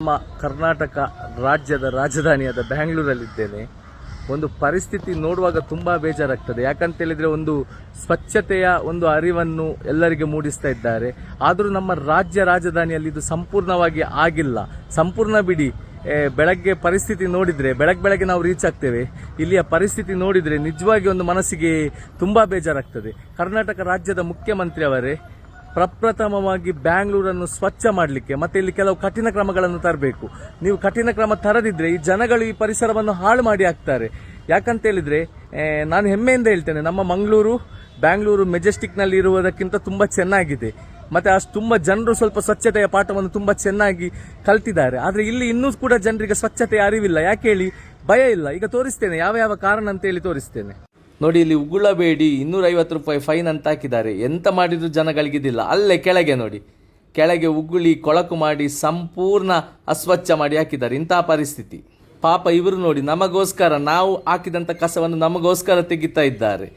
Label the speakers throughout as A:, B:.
A: ನಮ್ಮ ಕರ್ನಾಟಕ ರಾಜ್ಯದ ರಾಜಧಾನಿಯಾದ ಬ್ಯಾಂಗ್ಳೂರಲ್ಲಿದ್ದೇನೆ. ಒಂದು ಪರಿಸ್ಥಿತಿ ನೋಡುವಾಗ ತುಂಬ ಬೇಜಾರಾಗ್ತದೆ. ಯಾಕಂತ ಹೇಳಿದ್ರೆ ಒಂದು ಸ್ವಚ್ಛತೆಯ ಒಂದು ಅರಿವನ್ನು ಎಲ್ಲರಿಗೆ ಮೂಡಿಸ್ತಾ ಇದ್ದಾರೆ. ಆದರೂ ನಮ್ಮ ರಾಜ್ಯ ರಾಜಧಾನಿಯಲ್ಲಿ ಇದು ಸಂಪೂರ್ಣವಾಗಿ ಆಗಿಲ್ಲ. ಸಂಪೂರ್ಣ ಬಿಡಿ. ಬೆಳಗ್ಗೆ ಪರಿಸ್ಥಿತಿ ನೋಡಿದರೆ ಬೆಳಗ್ಗೆ ಬೆಳಗ್ಗೆ ನಾವು ರೀಚ್ ಆಗ್ತೇವೆ. ಇಲ್ಲಿಯ ಪರಿಸ್ಥಿತಿ ನೋಡಿದರೆ ನಿಜವಾಗಿ ಒಂದು ಮನಸ್ಸಿಗೆ ತುಂಬ ಬೇಜಾರಾಗ್ತದೆ. ಕರ್ನಾಟಕ ರಾಜ್ಯದ ಮುಖ್ಯಮಂತ್ರಿ ಅವರೇ ಪ್ರಪ್ರಥಮವಾಗಿ ಬ್ಯಾಂಗ್ಳೂರನ್ನು ಸ್ವಚ್ಛ ಮಾಡಲಿಕ್ಕೆ ಮತ್ತೆ ಇಲ್ಲಿ ಕೆಲವು ಕಠಿಣ ಕ್ರಮಗಳನ್ನು ತರಬೇಕು. ನೀವು ಕಠಿಣ ಕ್ರಮ ತರದಿದ್ರೆ ಈ ಜನಗಳು ಈ ಪರಿಸರವನ್ನು ಹಾಳು ಮಾಡಿ ಹಾಕ್ತಾರೆ. ಯಾಕಂತ ಹೇಳಿದ್ರೆ ನಾನು ಹೆಮ್ಮೆಯಿಂದ ಹೇಳ್ತೇನೆ, ನಮ್ಮ ಮಂಗಳೂರು, ಬ್ಯಾಂಗ್ಳೂರು ಮೆಜೆಸ್ಟಿಕ್ನಲ್ಲಿ ಇರುವುದಕ್ಕಿಂತ ತುಂಬಾ ಚೆನ್ನಾಗಿದೆ. ಮತ್ತೆ ಅಷ್ಟು ತುಂಬಾ ಜನರು ಸ್ವಲ್ಪ ಸ್ವಚ್ಛತೆಯ ಪಾಠವನ್ನು ತುಂಬಾ ಚೆನ್ನಾಗಿ ಕಲ್ತಿದ್ದಾರೆ. ಆದ್ರೆ ಇಲ್ಲಿ ಇನ್ನೂ ಕೂಡ ಜನರಿಗೆ ಸ್ವಚ್ಛತೆಯ ಅರಿವಿಲ್ಲ. ಯಾಕೆ ಹೇಳಿ? ಭಯ ಇಲ್ಲ. ಈಗ ತೋರಿಸ್ತೇನೆ, ಯಾವ ಯಾವ ಕಾರಣ ಅಂತ ಹೇಳಿ ತೋರಿಸ್ತೇನೆ. ನೋಡಿ, ಇಲ್ಲಿ ಉಗುಳಬೇಡಿ ಇನ್ನೂರ ಐವತ್ತು ರೂಪಾಯಿ ಫೈನ್ ಅಂತ ಹಾಕಿದ್ದಾರೆ. ಎಂತ ಮಾಡಿದ್ರು ಜನಗಳಿಗಿದಿಲ್ಲ. ಅಲ್ಲೇ ಕೆಳಗೆ ನೋಡಿ. ಕೆಳಗೆ ಉಗುಳಿ, ಕೊಳಕು ಮಾಡಿ, ಸಂಪೂರ್ಣ ಅಸ್ವಚ್ಛ ಮಾಡಿ ಹಾಕಿದ್ದಾರೆ. ಇಂತಹ ಪರಿಸ್ಥಿತಿ. ಪಾಪ ಇವರು ನೋಡಿ, ನಮಗೋಸ್ಕರ ನಾವು ಹಾಕಿದಂಥ ಕಸವನ್ನು ನಮಗೋಸ್ಕರ ತೆಗಿತಾ ಇದ್ದಾರೆ.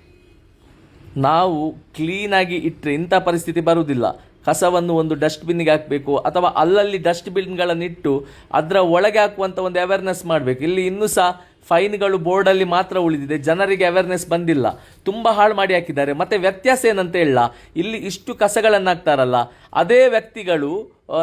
A: ನಾವು ಕ್ಲೀನಾಗಿ ಇಟ್ಟರೆ ಇಂಥ ಪರಿಸ್ಥಿತಿ ಬರುವುದಿಲ್ಲ. ಕಸವನ್ನು ಒಂದು ಡಸ್ಟ್ಬಿನ್ಗೆ ಹಾಕಬೇಕು, ಅಥವಾ ಅಲ್ಲಲ್ಲಿ ಡಸ್ಟ್ಬಿನ್ಗಳನ್ನು ಇಟ್ಟು ಅದರ ಒಳಗೆ ಹಾಕುವಂಥ ಒಂದು ಅವೇರ್ನೆಸ್ ಮಾಡಬೇಕು. ಇಲ್ಲಿ ಇನ್ನೂ ಸಹ ಫೈನ್ಗಳು ಬೋರ್ಡಲ್ಲಿ ಮಾತ್ರ ಉಳಿದಿದೆ. ಜನರಿಗೆ ಅವೇರ್ನೆಸ್ ಬಂದಿಲ್ಲ. ತುಂಬ ಹಾಳು ಮಾಡಿ ಹಾಕಿದ್ದಾರೆ. ಮತ್ತು ವ್ಯತ್ಯಾಸ ಏನಂತ ಹೇಳ, ಇಲ್ಲಿ ಇಷ್ಟು ಕಸಗಳನ್ನು ಹಾಕ್ತಾರಲ್ಲ ಅದೇ ವ್ಯಕ್ತಿಗಳು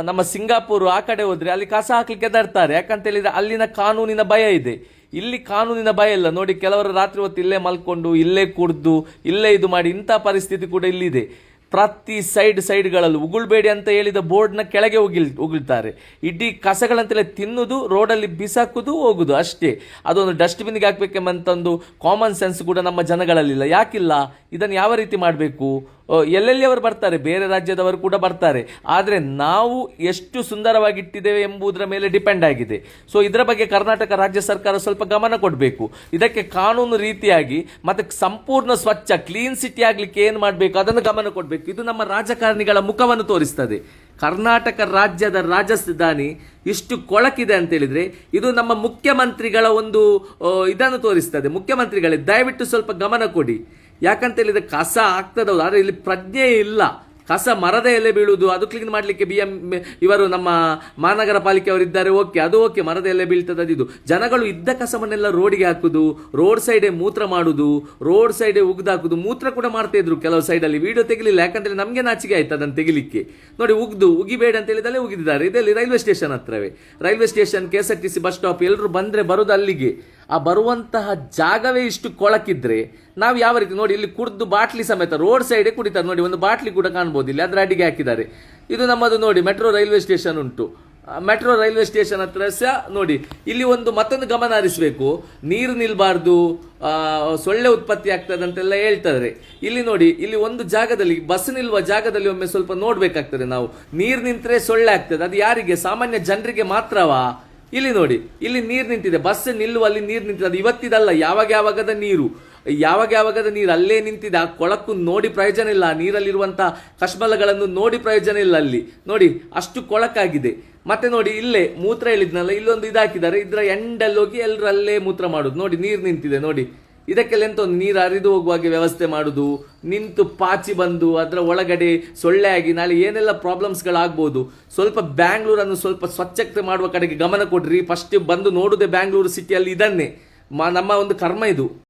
A: ನಮ್ಮ ಸಿಂಗಾಪುರ್ ಆ ಕಡೆ ಹೋದರೆ ಅಲ್ಲಿ ಕಸ ಹಾಕಲಿಕ್ಕೆ ತರ್ತಾರೆ ಯಾಕಂತ ಹೇಳಿದರೆ ಅಲ್ಲಿನ ಕಾನೂನಿನ ಭಯ ಇದೆ. ಇಲ್ಲಿ ಕಾನೂನಿನ ಭಯ ಇಲ್ಲ. ನೋಡಿ, ಕೆಲವರು ರಾತ್ರಿ ಹೊತ್ತು ಇಲ್ಲೇ ಮಲ್ಕೊಂಡು, ಇಲ್ಲೇ ಕುಡ್ದು, ಇಲ್ಲೇ ಇದು ಮಾಡಿ ಇಂಥ ಪರಿಸ್ಥಿತಿ ಕೂಡ ಇಲ್ಲಿದೆ. ಪ್ರತಿ ಸೈಡ್ ಸೈಡ್ಗಳಲ್ಲಿ ಉಗುಳ್ಬೇಡಿ ಅಂತ ಹೇಳಿದ ಬೋರ್ಡ್ನ ಕೆಳಗೆ ಉಗಿಲ್ ಉಗುಳ್ತಾರೆ ಇಡೀ ಕಸಗಳಂತೆಲ್ಲ ತಿನ್ನೋದು, ರೋಡಲ್ಲಿ ಬಿಸಾಕುದು, ಹೋಗೋದು ಅಷ್ಟೇ. ಅದೊಂದು ಡಸ್ಟ್ಬಿನ್ಗೆ ಹಾಕ್ಬೇಕೆಂಬಂತ ಒಂದು ಕಾಮನ್ ಸೆನ್ಸ್ ಕೂಡ ನಮ್ಮ ಜನಗಳಲ್ಲಿಲ್ಲ. ಯಾಕಿಲ್ಲ? ಇದನ್ನು ಯಾವ ರೀತಿ ಮಾಡಬೇಕು? ಎಲ್ಲೆಲ್ಲಿ ಅವರು ಬರ್ತಾರೆ? ಬೇರೆ ರಾಜ್ಯದವರು ಕೂಡ ಬರ್ತಾರೆ. ಆದರೆ ನಾವು ಎಷ್ಟು ಸುಂದರವಾಗಿಟ್ಟಿದ್ದೇವೆ ಎಂಬುದರ ಮೇಲೆ ಡಿಪೆಂಡ್ ಆಗಿದೆ. ಸೊ ಇದರ ಬಗ್ಗೆ ಕರ್ನಾಟಕ ರಾಜ್ಯ ಸರ್ಕಾರ ಸ್ವಲ್ಪ ಗಮನ ಕೊಡಬೇಕು. ಇದಕ್ಕೆ ಕಾನೂನು ರೀತಿಯಾಗಿ, ಮತ್ತೆ ಸಂಪೂರ್ಣ ಸ್ವಚ್ಛ ಕ್ಲೀನ್ ಸಿಟಿ ಆಗಲಿಕ್ಕೆ ಏನು ಮಾಡಬೇಕು? ಅದನ್ನು ಗಮನ ಕೊಡಬೇಕು. ಇದು ನಮ್ಮ ರಾಜಕಾರಣಿಗಳ ಮುಖವನ್ನು ತೋರಿಸ್ತದೆ. ಕರ್ನಾಟಕ ರಾಜ್ಯದ ರಾಜಧಾನಿ ಇಷ್ಟು ಕೊಳಕಿದೆ ಅಂತ ಹೇಳಿದ್ರೆ, ಇದು ನಮ್ಮ ಮುಖ್ಯಮಂತ್ರಿಗಳ ಒಂದು ಇದನ್ನು ತೋರಿಸ್ತದೆ. ಮುಖ್ಯಮಂತ್ರಿಗಳೇ, ದಯವಿಟ್ಟು ಸ್ವಲ್ಪ ಗಮನ ಕೊಡಿ. ಯಾಕಂತ ಹೇಳಿದ್ರೆ ಕಸ ಆಗ್ತದ ಆದರೆ ಇಲ್ಲಿ ಪ್ರಜ್ಞೆ ಇಲ್ಲ. ಕಸ ಮರದ ಎಲೆ ಬೀಳುವುದು, ಅದು ಕ್ಲೀನ್ ಮಾಡಲಿಕ್ಕೆ ಬಿ ಎಂ ಇವರು ನಮ್ಮ ಮಹಾನಗರ ಇದ್ದಾರೆ, ಓಕೆ, ಅದು ಓಕೆ, ಮರದ ಎಲೆ ಬೀಳ್ತದೆ, ಅದಿದು. ಜನಗಳು ಇದ್ದ ಕಸವನ್ನೆಲ್ಲ ರೋಡಿಗೆ ಹಾಕುದು, ರೋಡ್ ಸೈಡೇ ಮೂತ್ರ ಮಾಡುದು, ರೋಡ್ ಸೈಡೇ ಉಗ್ದು ಹಾಕುದು, ಮೂತ್ರ ಕೂಡ ಮಾಡ್ತಾ ಇದ್ರು ಕೆಲವು ಸೈಡಲ್ಲಿ ವಿಡಿಯೋ ತೆಗಿಲಿಲ್ಲ ಯಾಕಂದ್ರೆ ನಮಗೆ ನಾಚಿಕೆ ಆಯ್ತು ಅದನ್ನು ತೆಗಿಲಿಕ್ಕೆ. ನೋಡಿ, ಉಗ್ದು, ಉಗಿಬೇಡ ಅಂತ ಹೇಳಿದಲ್ಲೇ ಉಗಿದಿದ್ದಾರೆ. ಇದರಲ್ಲಿ ರೈಲ್ವೆ ಸ್ಟೇಷನ್ ಹತ್ರವೇ. Railway station K S R T C bus stop ಎಲ್ಲರೂ ಬಂದ್ರೆ ಬರೋದು ಅಲ್ಲಿಗೆ. ಆ ಬರುವಂತಹ ಜಾಗವೇ ಇಷ್ಟು ಕೊಳಕಿದ್ರೆ ನಾವು ಯಾವ ರೀತಿ ನೋಡಿ ಇಲ್ಲಿ ಕುಡಿದು ಬಾಟ್ಲಿ ಸಮೇತ ರೋಡ್ ಸೈಡೇ ಕುಡಿತಾರೆ ನೋಡಿ, ಒಂದು ಬಾಟ್ಲಿ ಕೂಡ ಕಾಣ್ಬೋದು ಇಲ್ಲಿ, ಅದರ ಅಡಿಗೆ ಹಾಕಿದ್ದಾರೆ. ಇದು ನಮ್ಮದು ನೋಡಿ, ಮೆಟ್ರೋ ರೈಲ್ವೆ ಸ್ಟೇಷನ್ ಉಂಟು. ಮೆಟ್ರೋ ರೈಲ್ವೆ ಸ್ಟೇಷನ್ ಹತ್ರ ಸಹ ನೋಡಿ, ಇಲ್ಲಿ ಒಂದು ಮತ್ತೊಂದು ಗಮನ ಹರಿಸಬೇಕು. ನೀರು ನಿಲ್ಬಾರ್ದು ಸೊಳ್ಳೆ ಉತ್ಪತ್ತಿ ಆಗ್ತದೆ ಅಂತೆಲ್ಲ ಹೇಳ್ತಾರೆ. ಇಲ್ಲಿ ನೋಡಿ, ಇಲ್ಲಿ ಒಂದು ಜಾಗದಲ್ಲಿ, ಬಸ್ ನಿಲ್ಲುವ ಜಾಗದಲ್ಲಿ ಒಮ್ಮೆ ಸ್ವಲ್ಪ ನೋಡಬೇಕಾಗ್ತದೆ ನಾವು. ನೀರು ನಿಂತರೆ ಸೊಳ್ಳೆ ಆಗ್ತದೆ. ಅದು ಯಾರಿಗೆ? ಸಾಮಾನ್ಯ ಜನರಿಗೆ ಮಾತ್ರವಾ? ಇಲ್ಲಿ ನೋಡಿ, ಇಲ್ಲಿ ನೀರು ನಿಂತಿದೆ, ಬಸ್ ನಿಲ್ಲುವಲ್ಲಿ ನೀರು ನಿಂತಿದೆ, ಅದು ಇವತ್ತಿದಲ್ಲ, ಯಾವಾಗ ಯಾವಾಗದ ನೀರು, ಯಾವಾಗ ಯಾವಾಗದ ನೀರು, ಅಲ್ಲೇ ನಿಂತಿದೆ, ಆ ಕೊಳಕು ನೋಡಿ ಪ್ರಯೋಜನ ಇಲ್ಲ, ಆ ನೀರಲ್ಲಿರುವಂತಹ ಕಶ್ಮಲಗಳನ್ನು ನೋಡಿ ಪ್ರಯೋಜನ ಇಲ್ಲ ಅಲ್ಲಿ. ನೋಡಿ, ಅಷ್ಟು ಕೊಳಕಾಗಿದೆ. ಮತ್ತೆ ನೋಡಿ, ಇಲ್ಲೇ ಮೂತ್ರ ಹೇಳಿದ್ನಲ್ಲ ಇಲ್ಲೊಂದು ಇದಾಕಿದ್ದಾರೆ, ಇದರ ಎಂಡಲ್ಲಿ ಹೋಗಿ ಎಲ್ಲರೂ ಅಲ್ಲೇ ಮೂತ್ರ ಮಾಡೋದು. ನೋಡಿ, ನೀರು ನಿಂತಿದೆ, ನೋಡಿ. ಇದಕ್ಕೆಲ್ಲ ಎಂತ ಒಂದು ನೀರು ಹರಿದು ಹೋಗುವಾಗೆ ವ್ಯವಸ್ಥೆ ಮಾಡುದು, ನಿಂತು ಪಾಚಿ ಬಂದು ಅದರ ಒಳಗಡೆ ಸೊಳ್ಳೆ ಆಗಿ ನಾಳೆ ಏನೆಲ್ಲ ಪ್ರಾಬ್ಲಮ್ಸ್ಗಳಾಗ್ಬೋದು ಸ್ವಲ್ಪ ಬ್ಯಾಂಗ್ಳೂರನ್ನು ಸ್ವಲ್ಪ ಸ್ವಚ್ಛತೆ ಮಾಡುವ ಕಡೆಗೆ ಗಮನ ಕೊಡ್ರಿ. ಫಸ್ಟ್ ಬಂದು ನೋಡುದೇ ಬ್ಯಾಂಗ್ಳೂರು ಸಿಟಿಯಲ್ಲಿ ಇದನ್ನೇ. ಮ- ನಮ್ಮ ಒಂದು ಕರ್ಮ ಇದು.